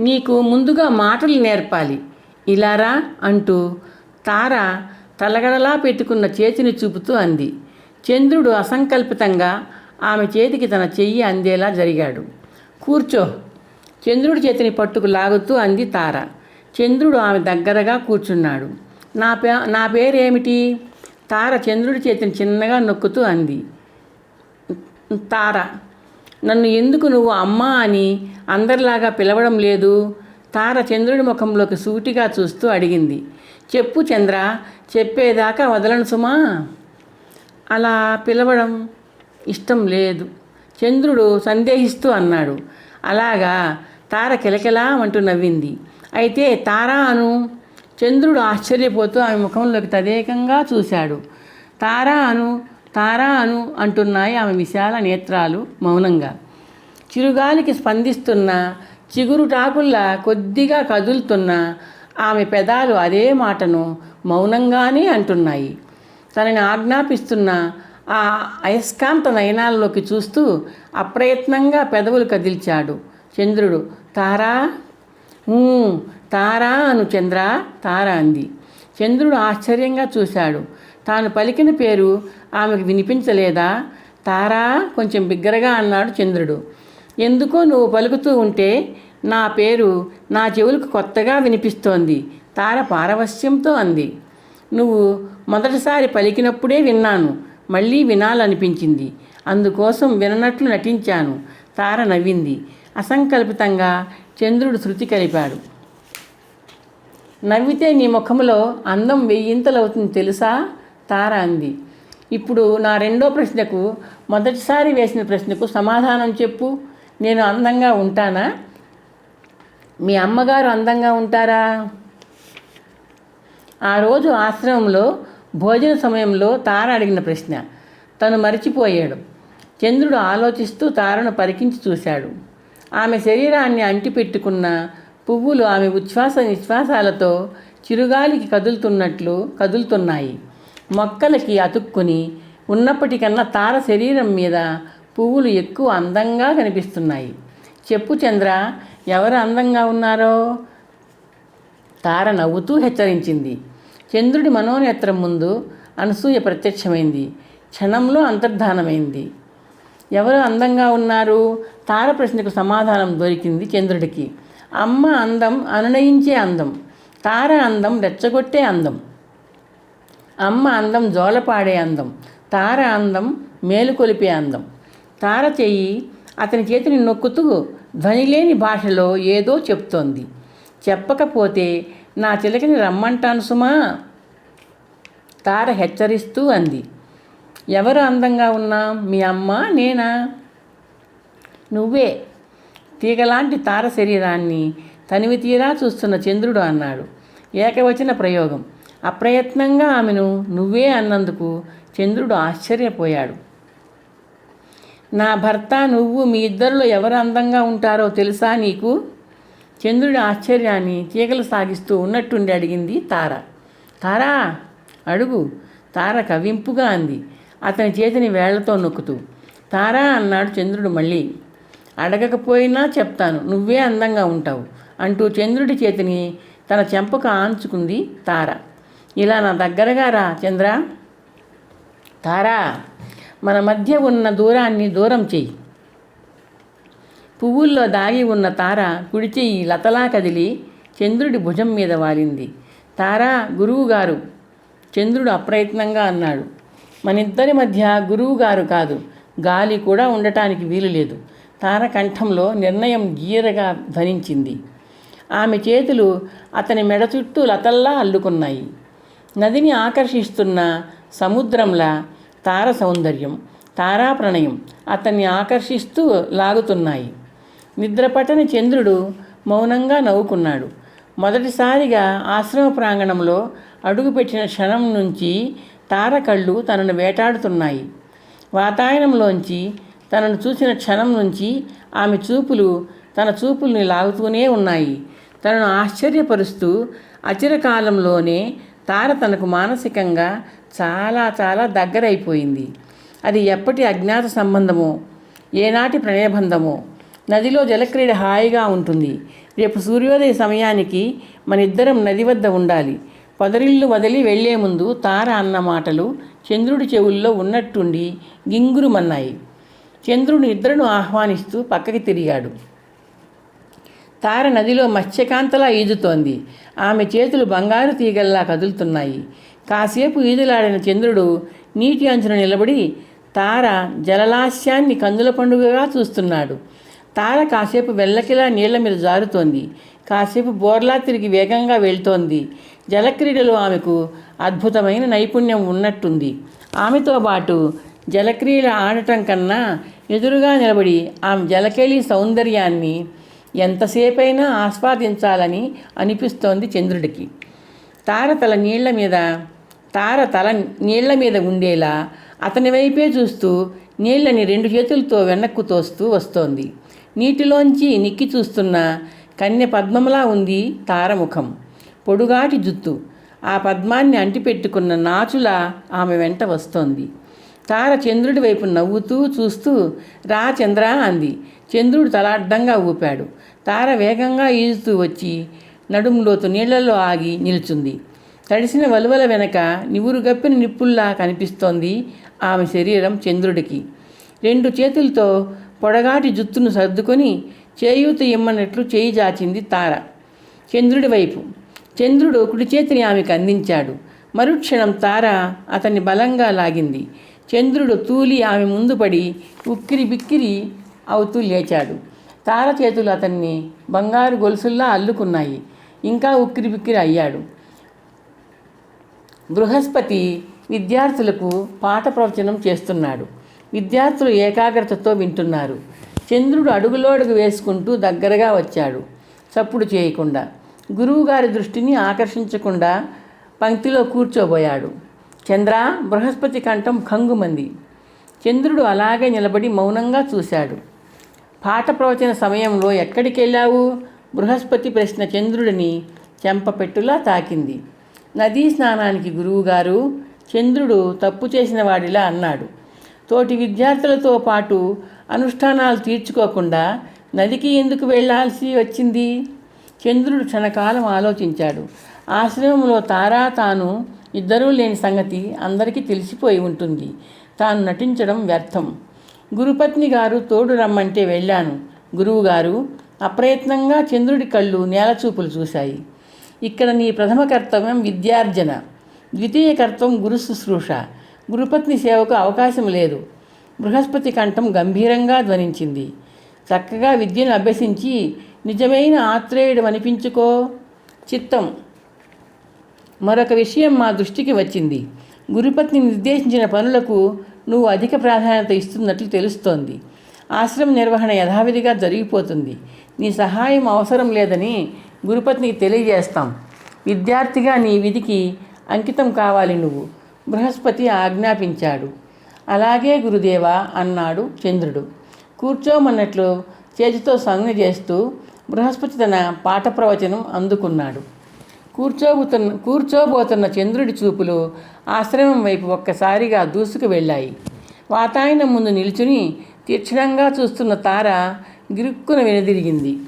నీకు ముందుగా మాటలు నేర్పాలి. ఇలారా అంటూ తార తలగడలా పెట్టుకున్న చేతిని చూపుతూ అంది. చంద్రుడు అసంకల్పితంగా ఆమె చేతికి తన చెయ్యి అందేలా జరిగాడు. కూర్చో. చంద్రుడి చేతిని పట్టుకు లాగుతూ అంది తార. చంద్రుడు ఆమె దగ్గరగా కూర్చున్నాడు. నా పే నా పేరేమిటి? తార చంద్రుడి చేతిని చిన్నగా నొక్కుతూ అంది. తార నన్ను ఎందుకు నువ్వు అమ్మా అని అందరిలాగా పిలవడం లేదు? తార చంద్రుడి ముఖంలోకి సూటిగా చూస్తూ అడిగింది. చెప్పు చంద్ర చెప్పేదాకా వదలను సుమా. అలా పిలవడం ఇష్టం లేదు. చంద్రుడు సందేహిస్తూ అన్నాడు. అలాగా తార కిలకిలా అంటూ నవ్వింది. అయితే తారా అను చంద్రుడు ఆశ్చర్యపోతూ ఆమె ముఖంలోకి తదేకంగా చూశాడు. తారా అను తారా అను అంటున్నాయి ఆమె విశాల నేత్రాలు మౌనంగా. చిరుగాలికి స్పందిస్తున్న చిగురుటాకుల్లా కొద్దిగా కదులుతున్న ఆమె పెదాలు అదే మాటను మౌనంగానే అంటున్నాయి. తనని ఆజ్ఞాపిస్తున్న ఆ అయస్కాంత నయనాల్లోకి చూస్తూ అప్రయత్నంగా పెదవులు కదిల్చాడు. చంద్రుడు తారా? తారా అను చంద్ర తారా అంది. చంద్రుడు ఆశ్చర్యంగా చూశాడు. తాను పలికిన పేరు ఆమెకు వినిపించలేదా? తారా కొంచెం బిగ్గరగా అన్నాడు చంద్రుడు. ఎందుకో నువ్వు పలుకుతూ ఉంటే నా పేరు నా చెవులకు కొత్తగా వినిపిస్తోంది. తార పారవస్యంతో అంది. నువ్వు మొదటిసారి పలికినప్పుడే విన్నాను. మళ్ళీ వినాలనిపించింది. అందుకోసం విననట్లు నటించాను. తార నవ్వింది. అసంకల్పితంగా చంద్రుడు శృతి కలిపాడు. నవ్వితే నీ ముఖంలో అందం వెయ్యింతలవుతుంది తెలుసా? తార అంది. ఇప్పుడు నా రెండో ప్రశ్నకు మొదటిసారి వేసిన ప్రశ్నకు సమాధానం చెప్పు. నేను అందంగా ఉంటానా? మీ అమ్మగారు అందంగా ఉంటారా? ఆ రోజు ఆశ్రమంలో భోజన సమయంలో తార అడిగిన ప్రశ్న. తను మరిచిపోయాడు. చంద్రుడు ఆలోచిస్తూ తారను పరికించి చూశాడు. ఆమె శరీరాన్ని అంటిపెట్టుకున్న పువ్వులు ఆమె ఉచ్ఛ్వాస నిశ్వాసాలతో చిరుగాలికి కదులుతున్నట్లు కదులుతున్నాయి. మొక్కలకి అతుక్కుని ఉన్నప్పటికన్నా తార శరీరం మీద పువ్వులు ఎక్కువ అందంగా కనిపిస్తున్నాయి. చెప్పు చంద్ర ఎవరు అందంగా ఉన్నారో? తార నవ్వుతూ హెచ్చరించింది. చంద్రుడి మనోనేత్రం ముందు అనసూయ ప్రత్యక్షమైంది. క్షణంలో అంతర్ధానమైంది. ఎవరు అందంగా ఉన్నారు? తార ప్రశ్నకు సమాధానం దొరికింది చంద్రుడికి. అమ్మ అందం అనునయించే అందం. తార అందం రెచ్చగొట్టే అందం. అమ్మ అందం జోలపాడే అందం తార అందం మేలుకొలిపే అందం. తార చెయ్యి అతని చేతిని నొక్కుతూ ధ్వనిలేని భాషలో ఏదో చెప్తోంది. చెప్పకపోతే నా చిలకని రమ్మంటాను సుమా. తార హెచ్చరిస్తూ అంది. ఎవరు అందంగా ఉన్నా మీ అమ్మ నేనా? నువ్వే. తీగలాంటి తార శరీరాన్ని తనివి తీరా చూస్తున్న చంద్రుడు అన్నాడు. ఏకవచన ప్రయోగం. అప్రయత్నంగా ఆమెను నువ్వే అన్నందుకు చంద్రుడు ఆశ్చర్యపోయాడు. నా భర్త నువ్వు మీ ఇద్దరిలో ఎవరు అందంగా ఉంటారో తెలుసా నీకు? చంద్రుడి ఆశ్చర్యాన్ని తీగలు సాగిస్తూ ఉన్నట్టుండి అడిగింది తార. తారా అడుగు. తార కవింపుగా అంది. అతని చేతిని వేళ్ళతో నొక్కుతూ. తారా అన్నాడు చంద్రుడు మళ్ళీ. అడగకపోయినా చెప్తాను నువ్వే అందంగా ఉంటావు అంటూ చంద్రుడి చేతిని తన చెంపకు ఆంచుకుంది తార. ఇలా నా దగ్గరగా రా చంద్ర. తారా మన మధ్య ఉన్న దూరాన్ని దూరం చెయ్యి. పువ్వుల్లో దాగి ఉన్న తార కుడి చెయ్యి లతలా కదిలి చంద్రుడి భుజం మీద వాలింది. తారా గురువు గారు. చంద్రుడు అప్రయత్నంగా అన్నాడు. మనిద్దరి మధ్య గురువు గారు కాదు గాలి కూడా ఉండటానికి వీలు లేదు. తార కంఠంలో నిర్ణయం గీరగా ధ్వనించింది. ఆమె చేతులు అతని మెడ చుట్టూ లతల్లా అల్లుకున్నాయి. నదిని ఆకర్షిస్తున్న సముద్రంలా తార సౌందర్యం తారా ప్రణయం అతన్ని ఆకర్షిస్తూ లాగుతున్నాయి. నిద్రపట్టని చంద్రుడు మౌనంగా నవ్వుకున్నాడు. మొదటిసారిగా ఆశ్రమ ప్రాంగణంలో అడుగుపెట్టిన క్షణం నుంచి తార కళ్ళు తనను వేటాడుతున్నాయి. వాతాయనంలోంచి తనను చూసిన క్షణం నుంచి ఆమె చూపులు తన చూపుల్ని లాగుతూనే ఉన్నాయి. తనను ఆశ్చర్యపరుస్తూ అచిరకాలంలోనే తార తనకు మానసికంగా చాలా చాలా దగ్గరైపోయింది. అది ఎప్పటి అజ్ఞాత సంబంధమో ఏనాటి ప్రణయబంధమో. నదిలో జలక్రీడ హాయిగా ఉంటుంది. రేపు సూర్యోదయ సమయానికి మన ఇద్దరం నది వద్ద ఉండాలి. పొదరిల్లు వదిలి వెళ్ళే ముందు తార అన్న మాటలు చంద్రుడి చెవుల్లో ఉన్నట్టుండి గింగురుమన్నాయి. చంద్రుడు నిద్రను ఆహ్వానిస్తూ పక్కకి తిరిగాడు. తార నదిలో మత్స్యకాంతలా ఈదుతోంది. ఆమె చేతులు బంగారు తీగల్లా కదులుతున్నాయి. కాసేపు ఈదులాడిన చంద్రుడు నీటి అంచున నిలబడి తార జలలాస్యాన్ని కందుల పండుగగా చూస్తున్నాడు. తార కాసేపు వెల్లకిలా నీళ్ళ మీద జారుతోంది. కాసేపు బోర్లా తిరిగి వేగంగా వెళ్తోంది. జలక్రీడలో ఆమెకు అద్భుతమైన నైపుణ్యం ఉన్నట్టుంది. ఆమెతో పాటు జలక్రీడ ఆడటం కన్నా ఎదురుగా నిలబడి ఆమె జలకేళి సౌందర్యాన్ని ఎంతసేపైనా ఆస్వాదించాలని అనిపిస్తోంది చంద్రుడికి. తార తల నీళ్ళ మీద తార తల నీళ్ళ మీద ఉండేలా అతని వైపే చూస్తూ నీళ్ళని రెండు చేతులతో వెనక్కు తోస్తూ వస్తోంది. నీటిలోంచి నిక్కి చూస్తున్న కన్య పద్మంలా ఉంది తారముఖం. పొడుగాటి జుత్తు. ఆ పద్మాన్ని అంటిపెట్టుకున్న నాచులా ఆమె వెంట వస్తోంది. తార చంద్రుడి వైపు నవ్వుతూ చూస్తూ రా చంద్ర అంది. చంద్రుడు తల అడ్డంగా ఊపాడు. తార వేగంగా ఈదుతూ వచ్చి నడుములోతు నీళ్ళలో ఆగి నిల్చుంది. తడిసిన వలువల వెనక నివురుగప్పిన నిప్పుల్లా కనిపిస్తోంది ఆమె శరీరం చంద్రుడికి. రెండు చేతులతో పొడగాటి జుత్తును సర్దుకొని చేయూత ఇమ్మన్నట్లు చేయి జాచింది తార. చంద్రుడి వైపు. చంద్రుడు కుడి చేతిని ఆమెకు అందించాడు. మరుక్షణం తార అతన్ని బలంగా లాగింది. చంద్రుడు తూలి ఆమె ముందు పడి ఉక్కిరి బిక్కిరి అవుతూ లేచాడు. తార చేతులు అతన్ని బంగారు గొలుసుల్లా అల్లుకున్నాయి. ఇంకా ఉక్కిరి బిక్కిరి అయ్యాడు. బృహస్పతి విద్యార్థులకు పాఠ ప్రవచనం చేస్తున్నాడు. విద్యార్థులు ఏకాగ్రతతో వింటున్నారు. చంద్రుడు అడుగులోడుగు వేసుకుంటూ దగ్గరగా వచ్చాడు. చప్పుడు చేయకుండా గురువుగారి దృష్టిని ఆకర్షించకుండా పంక్తిలో కూర్చోబోయాడు. చంద్ర బృహస్పతి కంఠం ఖంగుమంది. చంద్రుడు అలాగే నిలబడి మౌనంగా చూశాడు. పాఠ ప్రవచన సమయంలో ఎక్కడికి వెళ్ళావు బృహస్పతి ప్రశ్న చంద్రుడిని చెంపపెట్టులా తాకింది. నదీ స్నానానికి గురువుగారు చంద్రుడు తప్పు చేసిన వాడిలా అన్నాడు. తోటి విద్యార్థులతో పాటు అనుష్ఠానాలు తీర్చుకోకుండా నదికి ఎందుకు వెళ్ళాల్సి వచ్చింది? చంద్రుడు క్షణకాలం ఆలోచించాడు. ఆశ్రమంలో తారా తాను ఇద్దరూ లేని సంగతి అందరికీ తెలిసిపోయి ఉంటుంది. తాను నటించడం వ్యర్థం. గురుపత్ని గారు తోడు రమ్మంటే వెళ్ళాను. గురువుగారు అప్రయత్నంగా చంద్రుడి కళ్ళు నేలచూపులు చూశాయి. ఇక్కడ నీ ప్రథమ కర్తవ్యం విద్యార్జన. ద్వితీయ కర్తవ్యం గురు శుశ్రూష. గురుపత్ని సేవకు అవకాశం లేదు. బృహస్పతి కంఠం గంభీరంగా ధ్వనించింది. చక్కగా విద్యను అభ్యసించి నిజమైన ఆత్రేయుడు అనిపించుకో. చిత్తం. మరొక విషయం మా దృష్టికి వచ్చింది. గురుపత్ని నిర్దేశించిన పనులకు నువ్వు అధిక ప్రాధాన్యత ఇస్తున్నట్లు తెలుస్తోంది. ఆశ్రమ నిర్వహణ యథావిధిగా జరిగిపోతుంది. నీ సహాయం అవసరం లేదని గురుపత్నికి తెలియజేస్తాం. విద్యార్థిగా నీ విధికి అంకితం కావాలి నువ్వు. బృహస్పతి ఆజ్ఞాపించాడు. అలాగే గురుదేవా అన్నాడు చంద్రుడు. కూర్చోమన్నట్లు చేతితో సంజ్ఞ చేస్తూ బృహస్పతి తన పాఠ ప్రవచనం అందుకున్నాడు. కూర్చోబోతున్న కూర్చోబోతున్న చంద్రుడి చూపులు ఆశ్రమం వైపు ఒక్కసారిగా దూసుకు వెళ్ళాయి. వాతాయనం ముందు నిల్చుని తీక్షణంగా చూస్తున్న తార గిరుక్కున వెనుదిరిగింది.